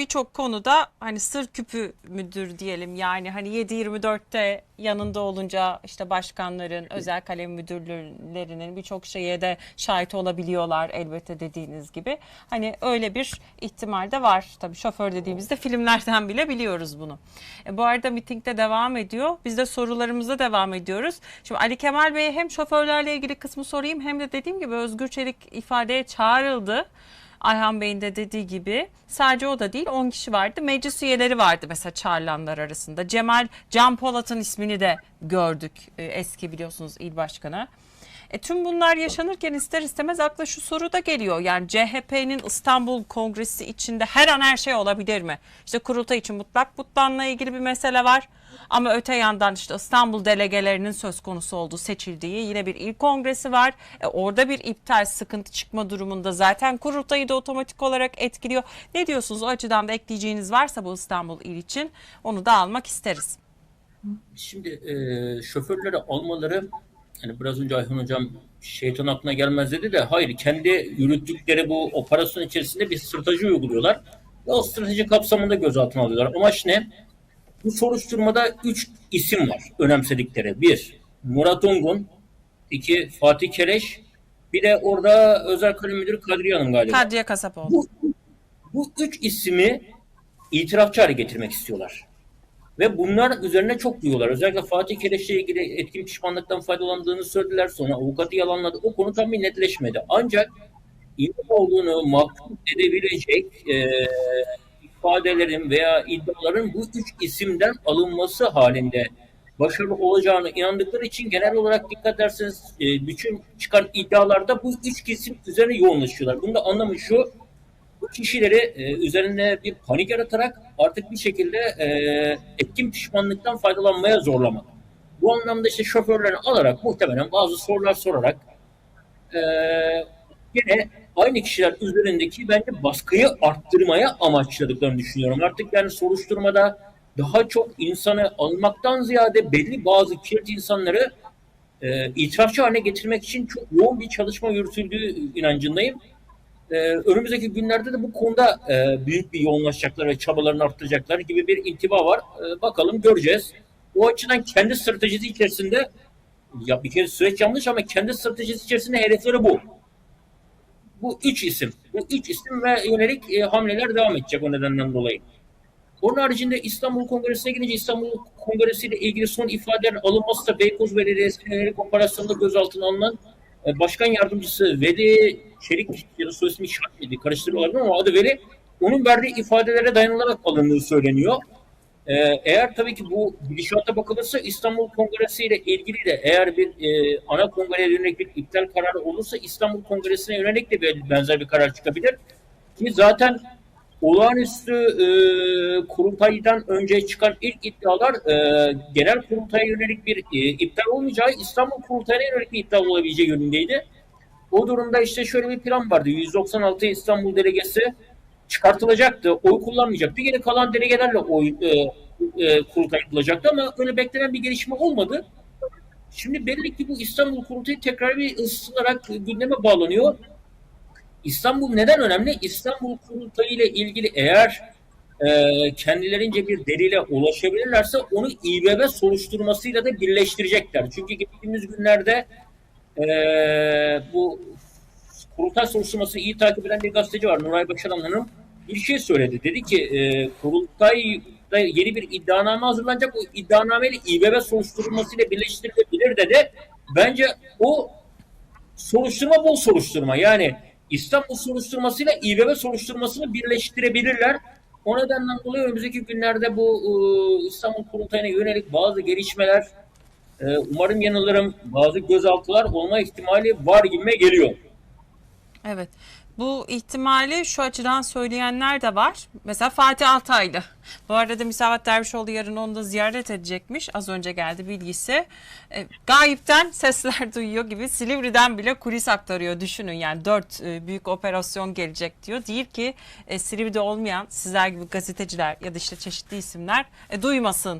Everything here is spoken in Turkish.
birçok konuda hani sır küpü müdür diyelim yani hani 7-24'te yanında olunca işte başkanların, özel kalem müdürlerinin birçok şeye de şahit olabiliyorlar elbette dediğiniz gibi. Hani öyle bir ihtimal de var. Tabii şoför dediğimizde filmlerden bile biliyoruz bunu. E, bu arada mitingde devam ediyor. Biz de sorularımıza devam ediyoruz. Şimdi Ali Kemal Bey'e hem şoförlerle ilgili kısmı sorayım hem de dediğim gibi Özgür Çelik ifadeye çağrıldı. Ayhan Bey'in de dediği gibi sadece o da değil 10 kişi vardı. Meclis üyeleri vardı mesela çağrılanlar arasında. Cemal Can Polat'ın ismini de gördük e, eski biliyorsunuz il başkanı. E, tüm bunlar yaşanırken ister istemez akla şu soru da geliyor. Yani CHP'nin İstanbul Kongresi içinde her an her şey olabilir mi? İşte kurultay için mutlak butlanla ilgili bir mesele var. Ama öte yandan işte İstanbul delegelerinin söz konusu olduğu seçildiği yine bir il kongresi var. E, orada bir iptal sıkıntı çıkma durumunda zaten kurultayı da otomatik olarak etkiliyor. Ne diyorsunuz o açıdan da ekleyeceğiniz varsa bu İstanbul il için onu da almak isteriz. Şimdi e, şoförleri almaları hani biraz önce Ayhan Hocam şeytan aklına gelmez dedi de hayır kendi yürüttükleri bu operasyon içerisinde bir strateji uyguluyorlar. Ve o strateji kapsamında gözaltına alıyorlar. Amaç ne? Bu soruşturmada üç isim var önemsedikleri. Bir, Murat Ungun. iki Fatih Kereş. Bir de orada özel kalem müdürü Kadriye Hanım galiba. Kadriye Kasapoğlu. Bu, bu üç ismi itirafçı hale getirmek istiyorlar. Ve bunlar üzerine çok duyuyorlar. Özellikle Fatih Kereş'le ilgili etkin pişmanlıktan faydalandığını söylediler. Sonra avukatı yalanladı. O konu tam bir netleşmedi. Ancak İmamoğlu'nu mahkum edebilecek e, ifadelerin veya iddiaların bu üç isimden alınması halinde başarılı olacağını inandıkları için genel olarak dikkat ederseniz e, bütün çıkan iddialarda bu üç isim üzerine yoğunlaşıyorlar. Bunun da anlamı şu, kişileri e, üzerinde bir panik yaratarak artık bir şekilde e, etkin pişmanlıktan faydalanmaya zorlamak. Bu anlamda işte şoförlerini alarak muhtemelen bazı sorular sorarak e, yine aynı kişiler üzerindeki bence baskıyı arttırmaya amaçladıklarını düşünüyorum. Artık yani soruşturmada daha çok insanı almaktan ziyade belli bazı kilit insanları e, itirafçı haline getirmek için çok yoğun bir çalışma yürütüldüğü inancındayım. Ee, önümüzdeki günlerde de bu konuda e, büyük bir yoğunlaşacaklar ve çabalarını arttıracaklar gibi bir intiba var. Ee, bakalım göreceğiz. O açıdan kendi stratejisi içerisinde ya bir kere süreç yanlış ama kendi stratejisi içerisinde hedefleri bu. Bu üç isim. Bu üç isim ve yönelik e, hamleler devam edecek o nedenden dolayı. Onun haricinde İstanbul Kongresi'ne gidince İstanbul Kongresi ile ilgili son ifadelerin alınması da Beykoz Belediyesi'ne yönelik operasyonda gözaltına alınan e, Başkan Yardımcısı Veli Çelik ya da soy ismi Şah mıydı? Karıştırıyorlar ama adı Veli. Onun verdiği ifadelere dayanılarak alındığı söyleniyor. E, eğer tabii ki bu gidişata bakılırsa İstanbul Kongresi ile ilgili de eğer bir e, ana kongreye yönelik bir iptal kararı olursa İstanbul Kongresi'ne yönelik de bir benzer bir karar çıkabilir. Ki zaten olağanüstü e, kurultaydan önce çıkan ilk iddialar e, genel kurultaya yönelik bir e, iptal olmayacağı İstanbul kurultayına yönelik bir iptal olabileceği yönündeydi. O durumda işte şöyle bir plan vardı. 196 İstanbul delegesi çıkartılacaktı. Oy kullanmayacaktı. Geri kalan delegelerle oy e, e, kurultay yapılacaktı ama öyle beklenen bir gelişme olmadı. Şimdi belli ki bu İstanbul kurultayı tekrar bir ısıtılarak gündeme bağlanıyor. İstanbul neden önemli? İstanbul Kurultayı ile ilgili eğer e, kendilerince bir delile ulaşabilirlerse onu İBB soruşturmasıyla da birleştirecekler. Çünkü geçtiğimiz günlerde e, bu kurultay soruşturmasını iyi takip eden bir gazeteci var Nuray Başaran Hanım bir şey söyledi. Dedi ki e, kurultayda yeni bir iddianame hazırlanacak. O iddianameyle İBB soruşturmasıyla birleştirilebilir dedi. Bence o soruşturma bol soruşturma. Yani İstanbul soruşturmasıyla İBB soruşturmasını birleştirebilirler. O nedenden dolayı önümüzdeki günlerde bu e, İstanbul Kurultayı'na yönelik bazı gelişmeler, e, umarım yanılırım, bazı gözaltılar olma ihtimali var gibime geliyor. Evet. Bu ihtimali şu açıdan söyleyenler de var. Mesela Fatih Altaylı. Bu arada Misavat Dervişoğlu yarın onu da ziyaret edecekmiş. Az önce geldi bilgisi. E, gayipten sesler duyuyor gibi Silivri'den bile kulis aktarıyor. Düşünün yani dört e, büyük operasyon gelecek diyor. Değil ki e, Silivri'de olmayan sizler gibi gazeteciler ya da işte çeşitli isimler e, duymasın